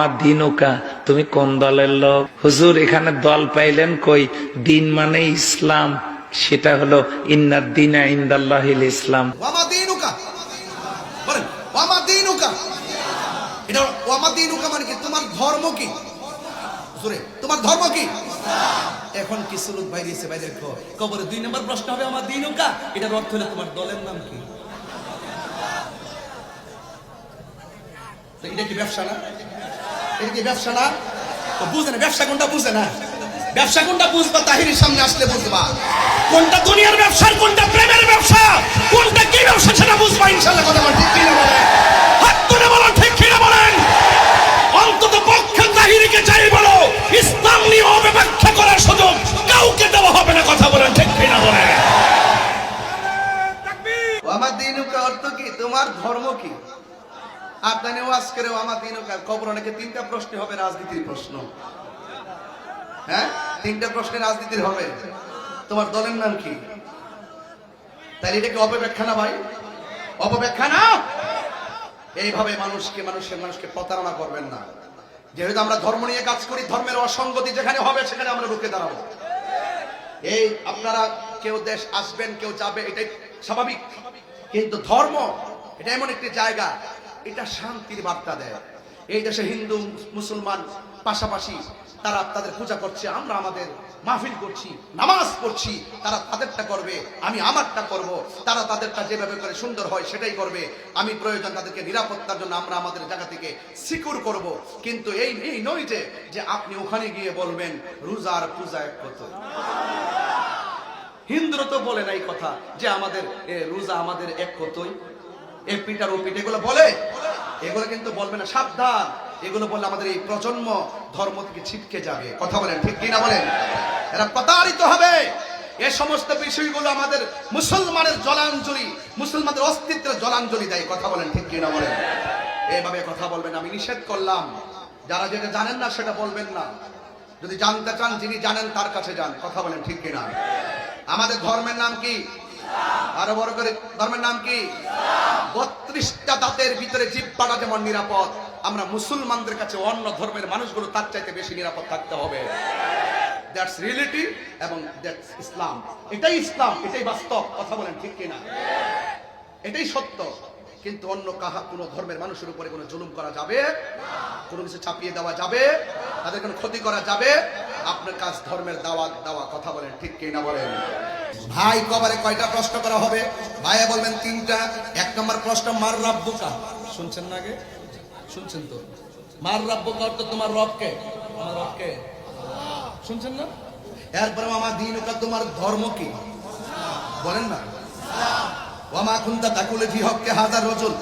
আমার দিনুকা, তুমি কোন দলের লোক? হুজুর, এখানে দল পাইলেন কই? দিন মানে ইসলাম। সেটা হলো ইন্নার দিনা ইন্দাল্লাহিল ইসলাম। মানে এখন কি সুলুক ভাই দিয়েছে ভাই কবরে দুই নম্বর প্রশ্ন হবে তোমার দলের নাম কি? এটা কি ব্যবসা না? এটা কি ব্যবসা না? তো বুঝে না ব্যবসা কোনটা বুঝে না? ব্যবসা কোনটা বুঝবা তাহিরের সামনে আসলে বুঝবা। কোনটা দুনিয়ার ব্যবসা কোনটা প্রেমের ব্যবসা? কোনটা কি ব্যবসা সেটা বুঝবা ইনশাআল্লাহ কথা বল ঠিক কিনা বলেন? হাত তুলে বলেন ঠিক কিনা বলেন? অন্তত পক্ষে তাহিরিকে চাই বলো ইসলাম নিয়ে অপব্যাখ্যা করার সুযোগ কাউকে দেওয়া হবে না কথা বলেন ঠিক কিনা বলেন? আমার দিনুকা অর্থ কি? তোমার ধর্ম কি? আপনার ওয়াজ করেও আমার দিনুকা খবর অনেকে তিনটা প্রশ্ন হবে, রাজনীতির প্রশ্ন। হ্যাঁ? তিনটা প্রশ্নে রাজনীতির হবে। তোমার দলের নাম কি? তাই এটা কি অপব্যাখ্যা না ভাই? অপব্যাখ্যা না? এইভাবে মানুষকে, মানুষের, মানুষকে প্রতারণা করবেন না। যেহেতু আমরা ধর্ম নিয়ে কাজ করি, ধর্মের অসঙ্গতি যেখানে হবে, সেখানে আমরা রুখে দাঁড়াবো। এই আপনারা কেউ দেশ আসবেন, কেউ যাবে, এটাই স্বাভাবিক। কিন্তু ধর্ম, এটা এমন একটি জায়গা এটা শান্তির বার্তা দেয়। এই দেশে হিন্দু, মুসলমান পাশাপাশি তারা তাদের পূজা করছে, আমরা আমাদের মাহফিল করছি, নামাজ পড়ছি, তারা তাদেরটা করবে, আমি আমারটা করব, তারা তাদেরটা যেভাবে করে সুন্দর হয় সেটাই করবে। আমি প্রয়োজন তাদেরকে নিরাপত্তার জন্য আমরা আমাদের জায়গা থেকে সিকিউর করব। কিন্তু এই এই নয় যে আপনি ওখানে গিয়ে বলবেন, রোজার পূজা এক কত। হিন্দুরা তো বলে না এই কথা যে আমাদের রোজা আমাদের এক কতই। এ পিটার ও পিঠ এগুলো বলে? এগুলো কিন্তু বলবে না, সাবধান। এগুলো বললে আমাদের এই প্রজন্ম ধর্ম থেকে ছিটকে যাবে। কথা বলেন, ঠিক কিনা বলেন? এরা প্রতারিত হবে। এ সমস্ত বিষয়গুলো আমাদের মুসলমানের জলাঞ্জলি, মুসলমানদের অস্তিত্বের জলাঞ্জলি দেয়। কথা বলেন, ঠিক কিনা বলেন? এইভাবে কথা বলবেন, আমি নিষেধ করলাম। যারা যেটা জানেন না, সেটা বলবেন না। যদি জানতে চান, যিনি জানেন, তার কাছে যান। কথা বলেন, ঠিক কিনা? আমাদের ধর্মের নাম কি? আরও বড় করে, ধর্মের নাম কি? বত্রিশটা দাঁতের ভিতরে জিব্বাটা যেমন নিরাপদ, আমরা মুসলমানদের কাছে অন্য ধর্মের মানুষগুলো তার চাইতে বেশি নিরাপদ থাকতে হবে। দ্যাটস রিয়েলিটি এবং দ্যাটস ইসলাম এটাই ইসলাম এটাই বাস্তব, কথা বলেন ঠিক কিনা? এটাই সত্য। কিন্তু অন্য কাহা কোনো ধর্মের মানুষের উপরে কোনো জুলুম করা যাবে? কোনো কিছু চাপিয়ে দেওয়া যাবে? তাদের কোনো ক্ষতি করা যাবে? আপনার কাজ ধর্মের দাওয়াত দেওয়া, কথা বলেন, ঠিক কি না বলেন? ভাই, কবারে কয়টা প্রশ্ন করা হবে? ভাইয়া বলবেন তিনটা। এক নম্বর প্রশ্ন, মার রাব্বুকা। শুনছেন না আগে? শুনছেন তো? মার রাব্বুকা অর্থ তোমার রবকে। আমার রবকে? শুনছেন না? এরপরে আমার দিনুকা তোমার ধর্ম কি? বলেন না। ওয়ামা খুন্তা তাকুলে ফি হককে হাজার রজুল।